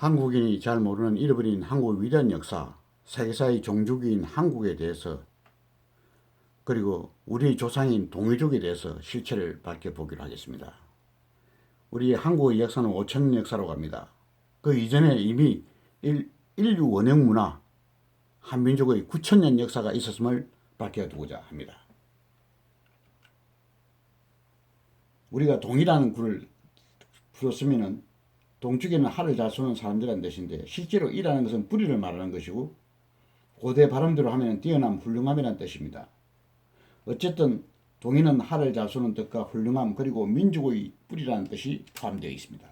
한국인이 잘 모르는 잃어버린 한국의 위대한 역사, 세계사의 종주기인 한국에 대해서 그리고 우리 조상인 동이족에 대해서 실체를 밝혀보기로 하겠습니다. 우리 한국의 역사는 5천년 역사로 갑니다. 그 이전에 이미 일, 인류 원형 문화, 한민족의 9천년 역사가 있었음을 밝혀두고자 합니다. 우리가 동이라는 구를 풀었으면은 동쪽에는 하를 잘 쏘는 사람들이란 뜻인데 실제로 이라는 것은 뿌리를 말하는 것이고 고대 발음대로 하면 뛰어남 훌륭함이란 뜻입니다. 어쨌든 동이는 하를 잘 쏘는 뜻과 훌륭함 그리고 민족의 뿌리라는 뜻이 포함되어 있습니다.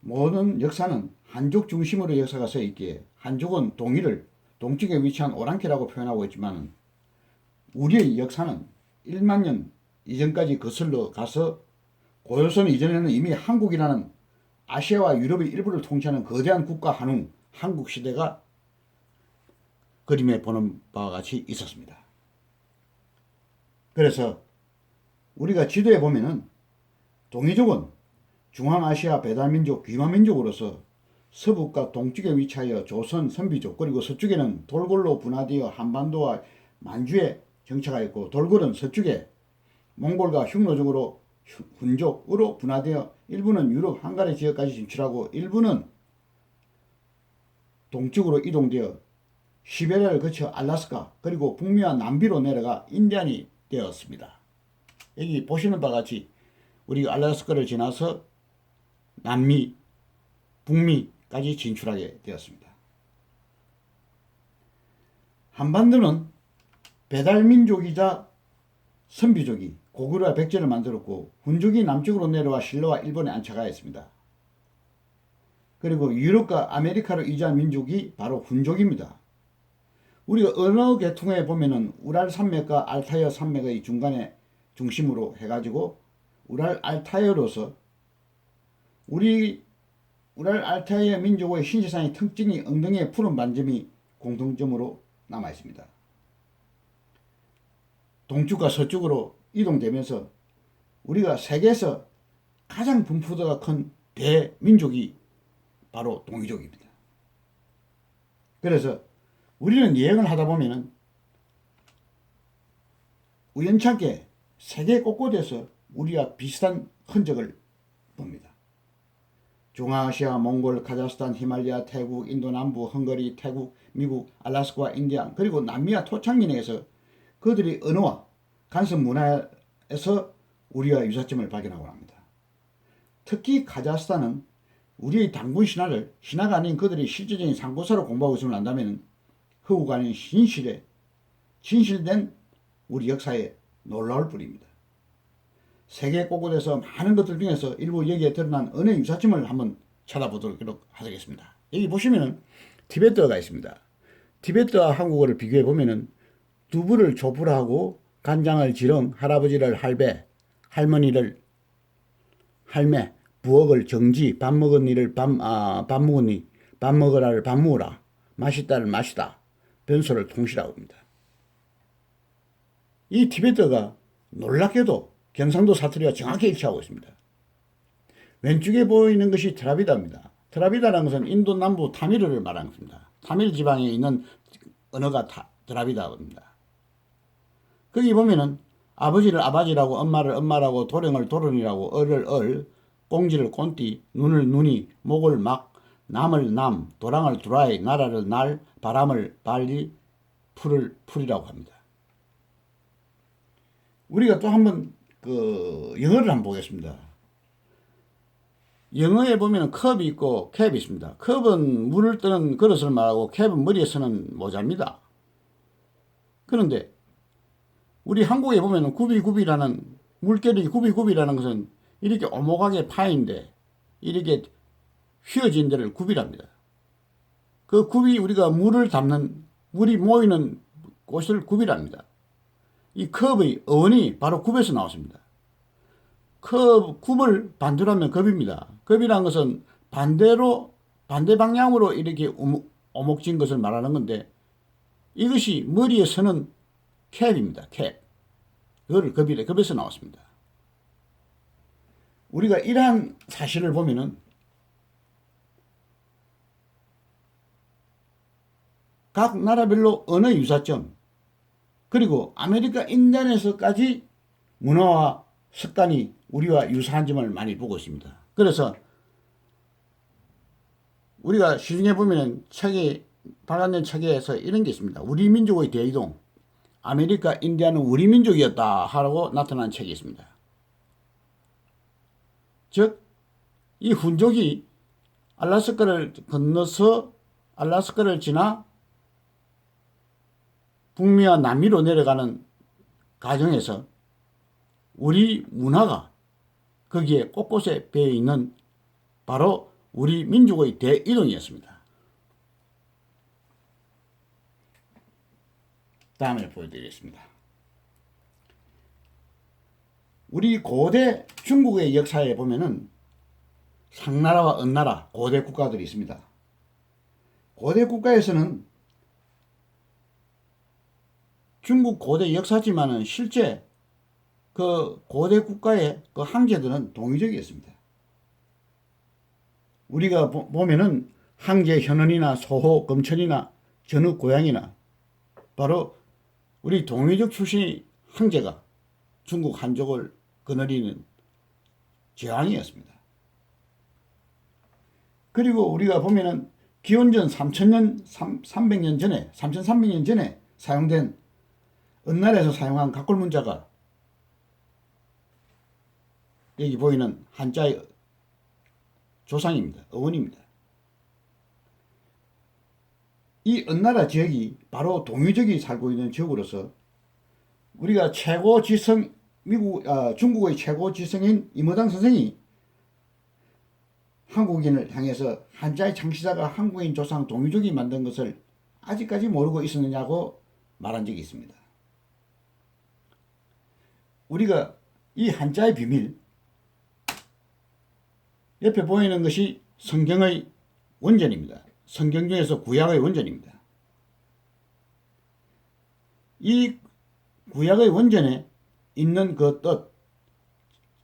모든 역사는 한족 중심으로 역사가 서 있기에 한족은 동이를 동쪽에 위치한 오랑캐라고 표현하고 있지만 우리의 역사는 1만 년 이전까지 거슬러 가서 고요선 이전에는 이미 한국이라는 아시아와 유럽의 일부를 통치하는 거대한 국가 한웅 한국 시대가 그림에 보는 바와 같이 있었습니다. 그래서 우리가 지도에 보면은 동이족은 중앙아시아 배달민족 귀마민족으로서 서북과 동쪽에 위치하여 조선 선비족 그리고 서쪽에는 돌골로 분화되어 한반도와 만주에 정착하였고 돌골은 서쪽에 몽골과 흉노족으로 훈족으로 분화되어 일부는 유럽 한가리 지역까지 진출하고 일부는 동쪽으로 이동되어 시베리아를 거쳐 알라스카 그리고 북미와 남비로 내려가 인디안이 되었습니다. 여기 보시는 바와 같이 우리 알라스카를 지나서 남미, 북미까지 진출하게 되었습니다. 한반도는 배달민족이자 선비족이 고구려와 백제를 만들었고 훈족이 남쪽으로 내려와 신라와 일본에 안착하였습니다. 그리고 유럽과 아메리카로 이주한 민족이 바로 훈족입니다. 우리가 어느 계통에 보면은 우랄 산맥과 알타이어 산맥의 중간에 중심으로 해가지고 우랄 알타이어로서 우리 우랄 알타이어 민족의 신시상의 특징이 엉덩이에 푸른 반점이 공통점으로 남아 있습니다. 동쪽과 서쪽으로 이동되면서 우리가 세계에서 가장 분포도가 큰 대민족이 바로 동이족입니다. 그래서 우리는 여행을 하다 보면은 우연찮게 세계 곳곳에서 우리와 비슷한 흔적을 봅니다. 중앙아시아, 몽골, 카자흐스탄, 히말리아, 태국, 인도 남부, 헝가리, 태국, 미국, 알라스카, 인디안 그리고 남미와 토착민에서 그들의 언어와 간섭 문화에서 우리와 유사점을 발견하고 합니다. 특히 카자흐스탄은 우리의 당군 신화를 신화가 아닌 그들의 실질적인 상고사로 공부하고 있음을 안다면 허구가 아닌 신실에 진실된 우리 역사에 놀라울 뿐입니다. 세계 곳곳에서 많은 것들 중에서 일부 여기에 드러난 은혜 유사점을 한번 찾아보도록 하겠습니다. 여기 보시면은 티베트어가 있습니다. 티베트와 한국어를 비교해 보면은 두부를 조부라고 간장을 지렁, 할아버지를 할배, 할머니를 할매, 부엌을 정지, 밥 먹은 이를 밥, 아, 밥 먹으니, 밥 먹으라를 밥 먹으라, 마시다를 마시다, 변소를 통시라고 합니다. 이 티베트가 놀랍게도 경상도 사투리와 정확히 일치하고 있습니다. 왼쪽에 보이는 것이 트라비다입니다. 트라비다라는 것은 인도 남부 타밀을 말하는 것입니다. 타밀 지방에 있는 언어가 타, 트라비다입니다. 거기 보면은 아버지를 아버지라고 엄마를 엄마라고 도령을 도령이라고 얼을 얼 꽁지를 꼰띠 눈을 눈이 목을 막 남을 남 도랑을 두라이 나라를 날 바람을 발리 풀을 풀이라고 합니다. 우리가 또 한번 그 영어를 한번 보겠습니다. 영어에 보면 컵이 있고 캡이 있습니다. 컵은 물을 뜨는 그릇을 말하고 캡은 머리에 쓰는 모자입니다. 그런데 우리 한국에 보면 구비구비라는 물결이 구비구비라는 것은 이렇게 오목하게 파인데 이렇게 휘어진 데를 구비랍니다. 그 굽이 우리가 물을 담는 물이 모이는 곳을 굽이랍니다. 이 컵의 어원이 바로 굽에서 나왔습니다. 컵, 굽을 반대로 하면 겁입니다. 겁이란 것은 반대로, 반대 방향으로 이렇게 오목진 것을 말하는 건데 이것이 머리에 서는 캡입니다. 캡. 그거를 급이래. 급에서 나왔습니다. 우리가 이러한 사실을 보면은 각 나라별로 언어 유사점 그리고 아메리카 인간에서까지 문화와 습관이 우리와 유사한 점을 많이 보고 있습니다. 그래서 우리가 시중에 보면 책에 발간된 책에서 이런 게 있습니다. 우리 민족의 대이동 아메리카 인디아는 우리 민족이었다 하라고 나타난 책이 있습니다. 즉 이 훈족이 알라스카를 건너서 알라스카를 지나 북미와 남미로 내려가는 과정에서 우리 문화가 거기에 곳곳에 배어 있는 바로 우리 민족의 대이동이었습니다. 다음에 보여드리겠습니다. 우리 고대 중국의 역사에 보면은 상나라와 은나라 고대 국가들이 있습니다. 고대 국가에서는 중국 고대 역사지만은 실제 그 고대 국가의 그 황제들은 동의적이었습니다. 우리가 보, 보면은 황제 현원이나 소호 검천이나 전후 고양이나 바로 우리 동의적 출신의 황제가 중국 한족을 거느리는 제왕이었습니다. 그리고 우리가 보면은 기원전 3000년, 300년 전에, 3300년 전에 사용된 은날에서 사용한 각골 문자가 여기 보이는 한자의 조상입니다. 어원입니다. 이 은나라 지역이 바로 동유적이 살고 있는 지역으로서 우리가 최고 지성 미국 아, 중국의 최고 지성인 이모당 선생이 한국인을 향해서 한자의 창시자가 한국인 조상 동유족이 만든 것을 아직까지 모르고 있었느냐고 말한 적이 있습니다. 우리가 이 한자의 비밀 옆에 보이는 것이 성경의 원전입니다. 성경 중에서 구약의 원전입니다. 이 구약의 원전에 있는 그 뜻,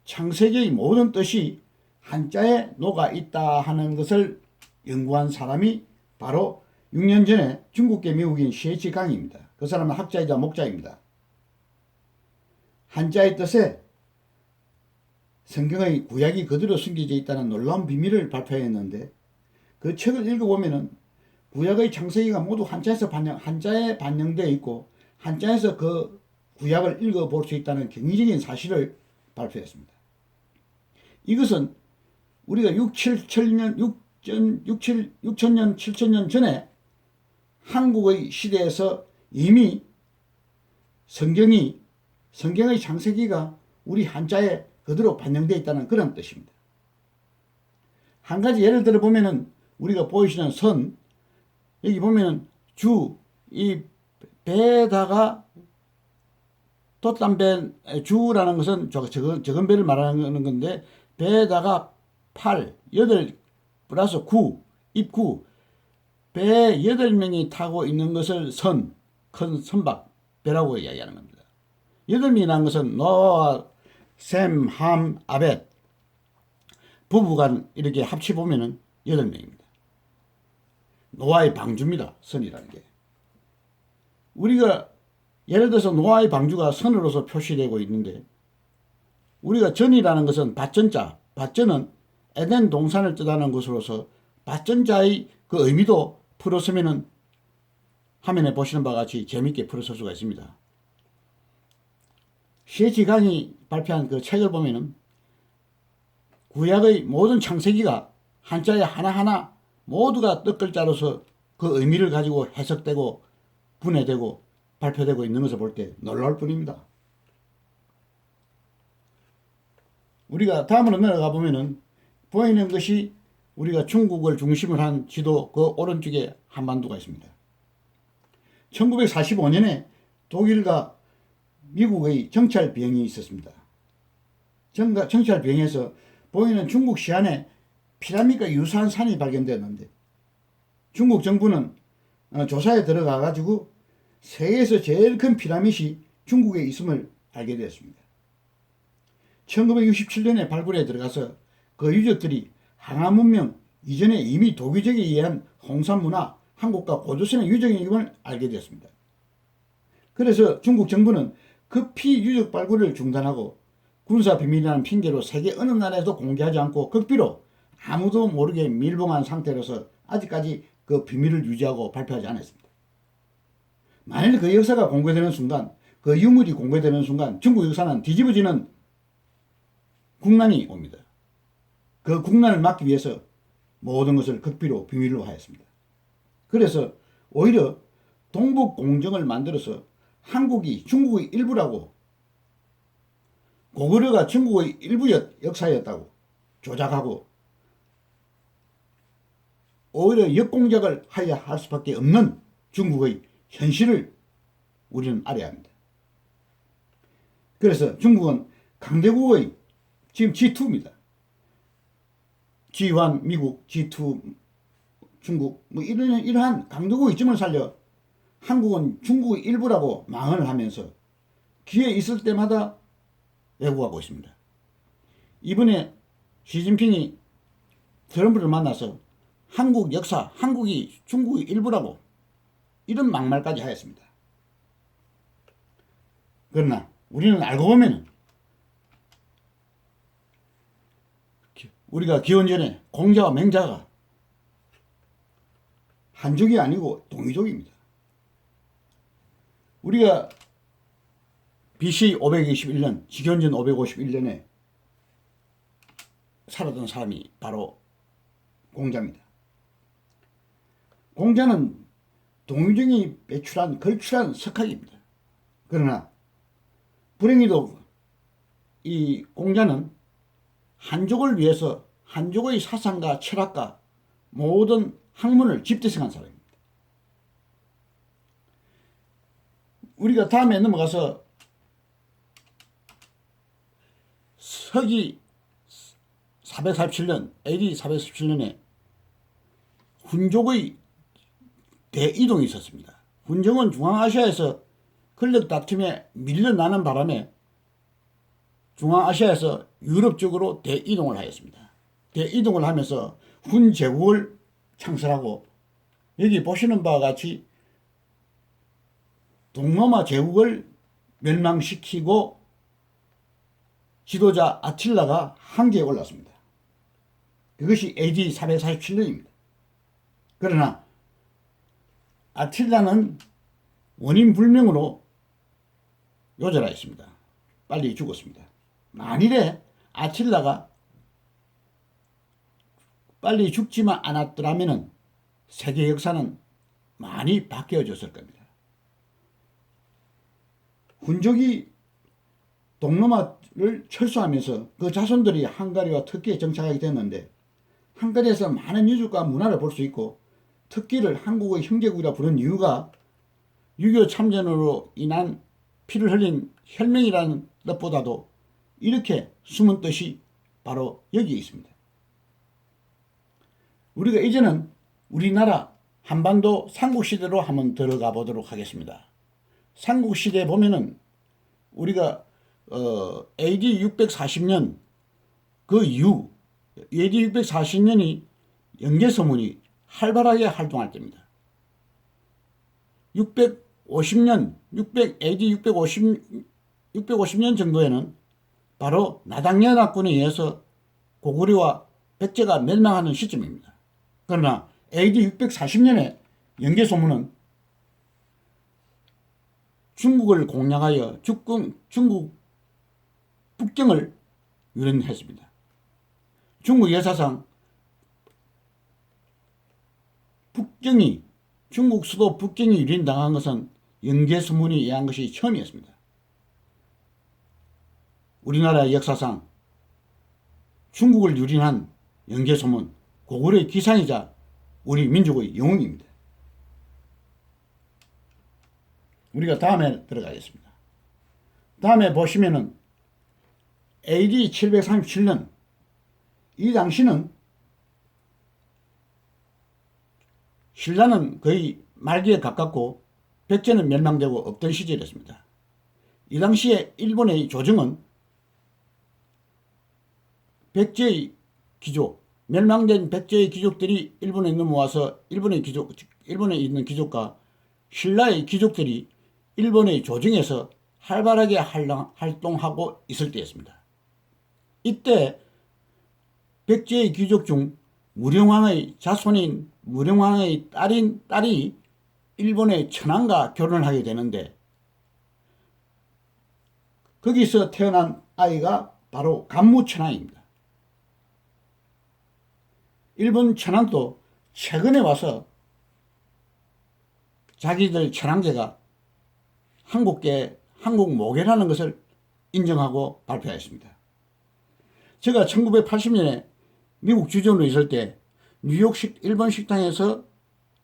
창세기의 모든 뜻이 한자에 녹아 있다 하는 것을 연구한 사람이 바로 6년 전에 중국계 미국인 시에치 강입니다. 그 사람은 학자이자 목자입니다. 한자의 뜻에 성경의 구약이 그대로 숨겨져 있다는 놀라운 비밀을 발표했는데 그 책을 읽어보면은 구약의 창세기가 모두 한자에서 반영, 한자에 반영되어 있고 한자에서 그 구약을 읽어볼 수 있다는 경이적인 사실을 발표했습니다. 이것은 우리가 6, 7, 7년, 6, 6, 7, 6천년, 7천년 전에 한국의 시대에서 이미 성경이, 성경의 창세기가 우리 한자에 그대로 반영되어 있다는 그런 뜻입니다. 한 가지 예를 들어 보면은 우리가 보이시는 선, 여기 보면은 주, 이 배에다가 돛담배 주라는 것은 적은, 적은 배를 말하는 건데 배에다가 8, 8 플러스 9, 입구 배 8명이 타고 있는 것을 선, 큰 선박 배라고 이야기하는 겁니다. 8명이라는 것은 노아와 샘, 함, 아벳 부부간 이렇게 합치 보면은 8명입니다. 노아의 방주입니다. 선이라는 게. 우리가 예를 들어서 노아의 방주가 선으로서 표시되고 있는데 우리가 전이라는 것은 밭전자, 밭전은 에덴 동산을 뜻하는 것으로서 밭전자의 그 의미도 풀었으면은 화면에 보시는 바와 같이 재밌게 풀었을 수가 있습니다. 시지강이 발표한 그 책을 보면은 구약의 모든 창세기가 한자에 하나하나 모두가 뜻글자로서 그 의미를 가지고 해석되고 분해되고 발표되고 있는 것을 볼 때 놀라울 뿐입니다. 우리가 다음으로 내려가 보면은 보이는 것이 우리가 중국을 중심을 한 지도 그 오른쪽에 한반도가 있습니다. 1945년에 독일과 미국의 정찰 비행이 있었습니다. 정찰 비행에서 보이는 중국 시안에 피라미드가 유사한 산이 발견되었는데 중국 정부는 어, 조사에 들어가 가지고 세계에서 제일 큰 피라밋이 중국에 있음을 알게 되었습니다. 1967년에 발굴에 들어가서 그 유적들이 항암 문명 이전에 이미 도기적에 의한 홍산 문화, 한국과 고조선의 유적임을 알게 되었습니다. 그래서 중국 정부는 급히 유적 발굴을 중단하고 군사 비밀이라는 핑계로 세계 어느 나라에도 공개하지 않고 극비로 아무도 모르게 밀봉한 상태로서 아직까지 그 비밀을 유지하고 발표하지 않았습니다. 만일 그 역사가 공개되는 순간, 그 유물이 공개되는 순간 중국 역사는 뒤집어지는 국난이 옵니다. 그 국난을 막기 위해서 모든 것을 극비로 비밀로 하였습니다. 그래서 오히려 동북 공정을 만들어서 한국이 중국의 일부라고 고구려가 중국의 일부 역사였다고 조작하고 오히려 역공작을 하야 할 수밖에 없는 중국의 현실을 우리는 알아야 합니다. 그래서 중국은 강대국의 지금 G2입니다. G1 미국, G2 중국 뭐 이런 이러한 강대국의 점을 살려 한국은 중국의 일부라고 망언을 하면서 기회 있을 때마다 왜곡하고 있습니다. 이번에 시진핑이 트럼프를 만나서 한국 역사, 한국이 중국의 일부라고 이런 막말까지 하였습니다. 그러나 우리는 알고 보면 우리가 기원전에 공자와 맹자가 한족이 아니고 동이족입니다. 우리가 BC 521년, 기원전 551년에 살았던 사람이 바로 공자입니다. 공자는 동유정이 배출한 걸출한 석학입니다. 그러나 불행히도 이 공자는 한족을 위해서 한족의 사상과 철학과 모든 학문을 집대성한 사람입니다. 우리가 다음에 넘어가서 서기 447년, AD 447년에 훈족의 대이동이 있었습니다. 훈족은 중앙아시아에서 권력 다툼에 밀려나는 바람에 중앙아시아에서 유럽 쪽으로 대이동을 하였습니다. 대이동을 하면서 훈 제국을 창설하고 여기 보시는 바와 같이 동로마 제국을 멸망시키고 지도자 아틸라가 한계에 올랐습니다. 그것이 AD 447년입니다. 그러나 아틸라는 원인 불명으로 요절하였습니다. 빨리 죽었습니다. 만일에 아틸라가 빨리 죽지만 않았더라면 세계 역사는 많이 바뀌어졌을 겁니다. 훈족이 동로마를 철수하면서 그 자손들이 한가리와 터키에 정착하게 됐는데 한가리에서 많은 유적과 문화를 볼 수 있고 특기를 한국의 형제국이라 부른 이유가 유교 참전으로 인한 피를 흘린 혈맹이라는 뜻보다도 이렇게 숨은 뜻이 바로 여기에 있습니다. 우리가 이제는 우리나라 한반도 삼국시대로 한번 들어가 보도록 하겠습니다. 삼국시대 보면은 우리가 어, AD 640년 그 이후 AD 640년이 영계서문이 활발하게 활동할 때입니다. 650년, 600, AD 650, 650년 정도에는 바로 나당연합군에 의해서 고구려와 백제가 멸망하는 시점입니다. 그러나 AD 640년에 영계소문은 중국을 공략하여 중국, 중국 북경을 유린했습니다. 중국 역사상 북경이 중국 수도 북경이 유린당한 것은 영계수문이 의한 것이 처음이었습니다. 우리나라 역사상 중국을 유린한 영계소문 고구려의 기상이자 우리 민족의 영웅입니다. 우리가 다음에 들어가겠습니다. 다음에 보시면은 AD 737년 이 당시는 신라는 거의 말기에 가깝고 백제는 멸망되고 없던 시절이었습니다. 이 당시에 일본의 조정은 백제의 기조, 멸망된 백제의 귀족들이 일본에 넘어와서 일본의 귀족, 일본에 있는 귀족과 신라의 귀족들이 일본의 조정에서 활발하게 활동- 활동하고 있을 때였습니다. 이때 백제의 귀족 중 무령왕의 자손인 무령왕의 딸인 딸이 일본의 천황과 결혼을 하게 되는데 거기서 태어난 아이가 바로 간무천황입니다. 일본 천황도 최근에 와서 자기들 천황제가 한국계 한국 모계라는 것을 인정하고 발표하였습니다. 제가 1980년에 미국 주전으로 있을 때 뉴욕식 일본 식당에서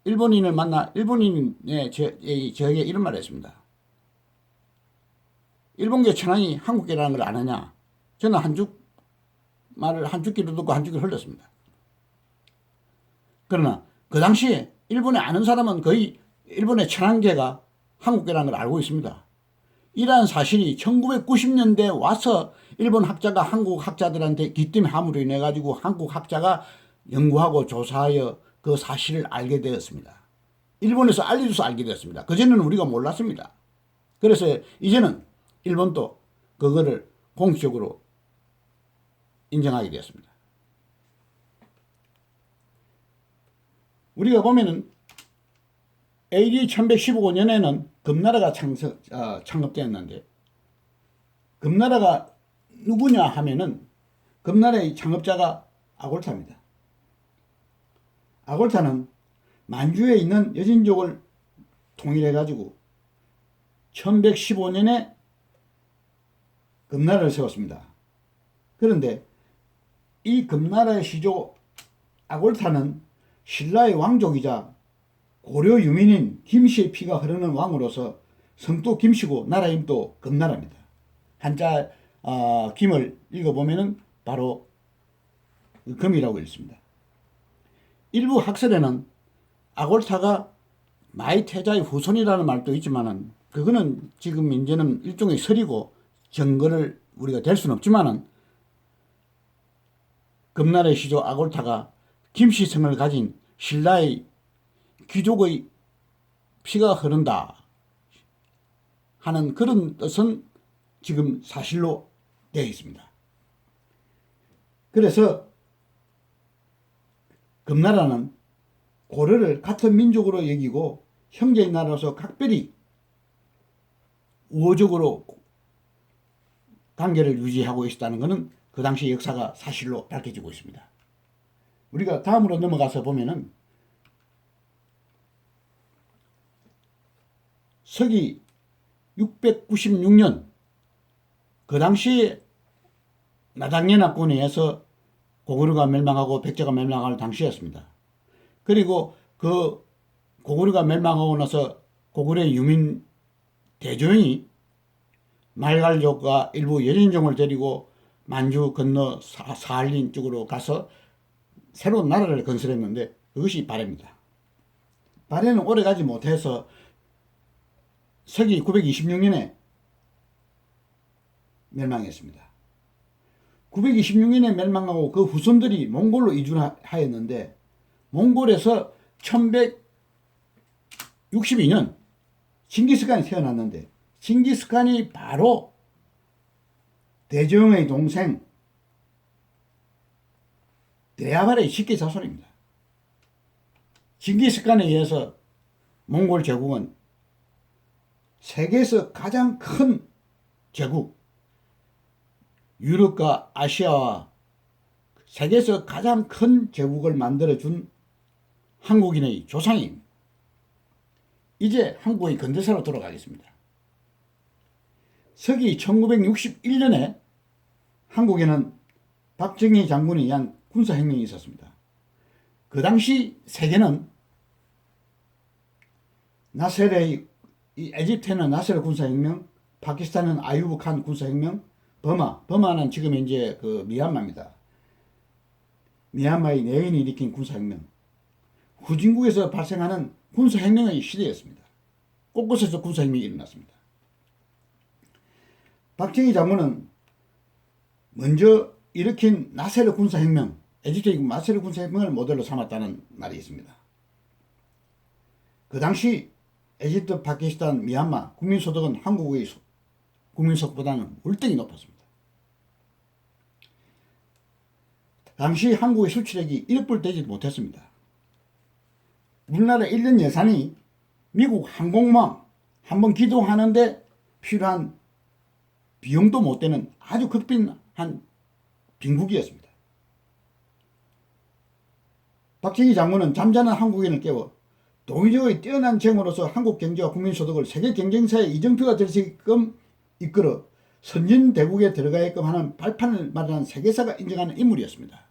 일본인을 만나 일본인의 저에게 이런 말을 했습니다. 일본계 천황이 한국계라는 걸 아느냐? 저는 한죽 말을 한죽기로 듣고 한죽기를 흘렸습니다. 그러나 그 당시에 일본에 아는 사람은 거의 일본의 천황계가 한국계라는 걸 알고 있습니다. 이러한 사실이 1990년대 와서 일본 학자가 한국 학자들한테 기뜸 함으로 인해 가지고 한국 학자가 연구하고 조사하여 그 사실을 알게 되었습니다. 일본에서 알려줘서 알게 되었습니다. 그전에는 우리가 몰랐습니다. 그래서 이제는 일본도 그거를 공식적으로 인정하게 되었습니다. 우리가 보면은 AD 1115년에는 금나라가 창석, 어, 창업되었는데 금나라가 누구냐 하면은 금나라의 창업자가 아골타입니다. 아골타는 만주에 있는 여진족을 통일해 가지고 1115년에 금나라를 세웠습니다. 그런데 이 금나라의 시조 아골타는 신라의 왕족이자 고려 유민인 김씨의 피가 흐르는 왕으로서 성도 김씨고 나라 임도 금나라입니다. 한자 어, 김을 읽어보면은 바로 금이라고 읽습니다. 일부 학설에는 아골타가 마이 태자의 후손이라는 말도 있지만은 그거는 지금 이제는 일종의 설이고 증거를 우리가 될 수는 없지만은 금나라의 시조 아골타가 김씨성을 가진 신라의 귀족의 피가 흐른다 하는 그런 뜻은 지금 사실로 되어 있습니다. 그래서 금나라는 고려를 같은 민족으로 여기고 형제의 나라로서 각별히 우호적으로 관계를 유지하고 있었다는 것은 그 당시 역사가 사실로 밝혀지고 있습니다. 우리가 다음으로 넘어가서 보면은 서기 696년 그 당시 나당연합군에 의해서 고구려가 멸망하고 백제가 멸망할 당시였습니다. 그리고 그 고구려가 멸망하고 나서 고구려의 유민 대조영이 말갈족과 일부 여진종을 데리고 만주 건너 사, 사할린 쪽으로 가서 새로운 나라를 건설했는데 그것이 발해입니다. 발해는 오래 가지 못해서 서기 926년에 멸망했습니다. 926년에 멸망하고 그 후손들이 몽골로 이주하였는데 몽골에서 1162년 징기스칸이 태어났는데 징기스칸이 바로 대조영의 동생 대야발의 식기 자손입니다. 징기스칸에 의해서 몽골 제국은 세계에서 가장 큰 제국, 유럽과 아시아와 세계에서 가장 큰 제국을 만들어준 한국인의 조상입니다. 이제 한국의 근대사로 돌아가겠습니다. 서기 1961년에 한국에는 박정희 장군에 의한 군사혁명이 있었습니다. 그 당시 세계는 나세르의 이 에집트는 나세르 군사혁명, 파키스탄은 아유브 칸 군사혁명, 버마, 버마는 지금 이제 그 미얀마입니다. 미얀마의 내인이 일으킨 군사혁명, 후진국에서 발생하는 군사혁명의 시대였습니다. 곳곳에서 군사혁명이 일어났습니다. 박정희 장군은 먼저 일으킨 나세르 군사혁명, 에집트의 마세르 군사혁명을 모델로 삼았다는 말이 있습니다. 그 당시 에집트, 파키스탄, 미얀마 국민소득은 한국의 소- 국민소득보다는 월등히 높았습니다. 당시 한국의 수출액이 1불 되지도 못했습니다. 우리나라 1년 예산이 미국 항공모함 한번 기동하는데 필요한 비용도 못 되는 아주 극빈한 빈국이었습니다. 박정희 장군은 잠자는 한국인을 깨워 동의적의 뛰어난 정으로서 한국 경제와 국민 소득을 세계 경쟁사의 이정표가 될 수 있게끔 이끌어 선진대국에 들어가게끔 하는 발판을 마련한 세계사가 인정하는 인물이었습니다.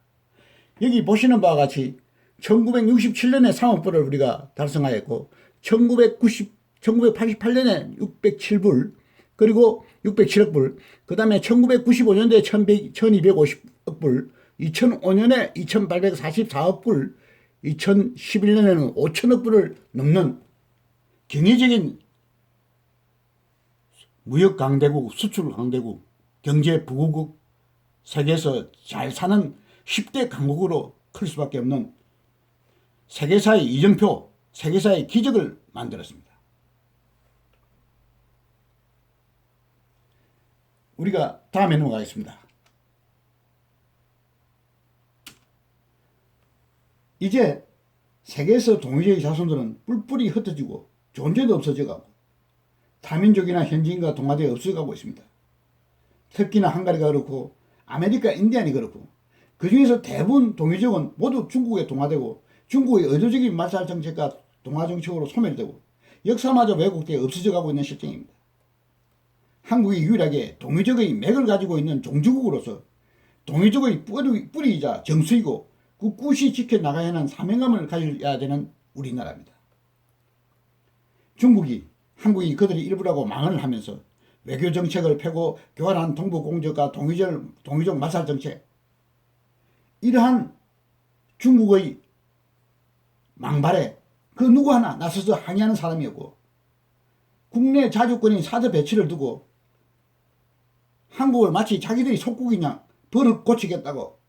여기 보시는 바와 같이 1967년에 상업부를 우리가 달성하였고 1990, 1988년에 607불 그리고 607억 불, 그 다음에 1995년도에 1250억 불, 2005년에 2844억 불, 2011년에는 5천억 불을 넘는 경제적인 무역 강대국, 수출 강대국, 경제 부국국, 세계에서 잘 사는 10대 강국으로 클 수밖에 없는 세계사의 이정표, 세계사의 기적을 만들었습니다. 우리가 다음에 넘어가겠습니다. 이제 세계에서 동의적인 자손들은 뿔뿔이 흩어지고 존재도 없어져가고 타민족이나 현지인과 동아대가 없어가고 있습니다. 터키나 헝가리가 그렇고 아메리카 인디안이 그렇고 그 중에서 대부분 동의적은 모두 중국에 동화되고 중국의 의도적인 말살 정책과 동화 정책으로 소멸되고 역사마저 왜곡되어 없어져가고 있는 실정입니다. 한국이 유일하게 동의적의 맥을 가지고 있는 종주국으로서 동의적의 뿌리, 뿌리이자 정수이고 꿋꿋이 지켜나가야 하는 사명감을 가져야 되는 우리나라입니다. 중국이 한국이 그들의 일부라고 망언을 하면서 외교 정책을 펴고 교활한 동북 공적과 동의적, 동의적 마살 정책 이러한 중국의 망발에 그 누구 하나 나서서 항의하는 사람이었고 국내 자주권인 사드 배치를 두고 한국을 마치 자기들이 속국이냐 버릇 고치겠다고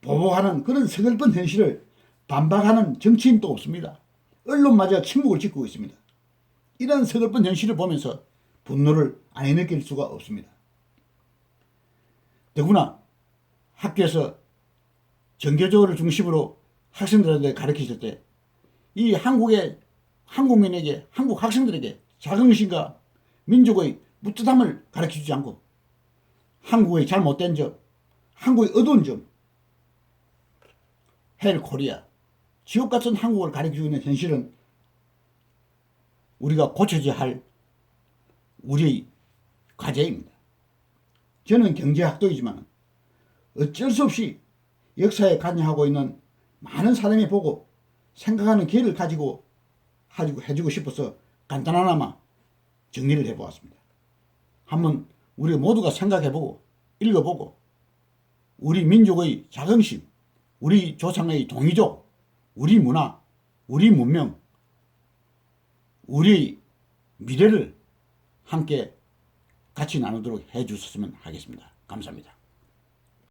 보복하는 그런 서글픈 현실을 반박하는 정치인도 없습니다. 언론마저 침묵을 짓고 있습니다. 이런 서글픈 현실을 보면서 분노를 안 느낄 수가 없습니다. 더구나 학교에서 정교조를 중심으로 학생들한테 가르치실 때 이 한국의 한국민에게 한국 학생들에게 자긍심과 민족의 무뜻함을 가르쳐주지 않고 한국의 잘못된 점, 한국의 어두운 점, 헬 코리아, 지옥 같은 한국을 가르치고 있는 현실은 우리가 고쳐져야 할 우리의 과제입니다. 저는 경제학도이지만 어쩔 수 없이 역사에 관여하고 있는 많은 사람이 보고 생각하는 기회를 가지고 해주고 싶어서 간단하나마 정리를 해보았습니다. 한번 우리 모두가 생각해보고 읽어보고 우리 민족의 자긍심, 우리 조상의 동이족, 우리 문화, 우리 문명, 우리 미래를 함께 같이 나누도록 해주셨으면 하겠습니다. 감사합니다.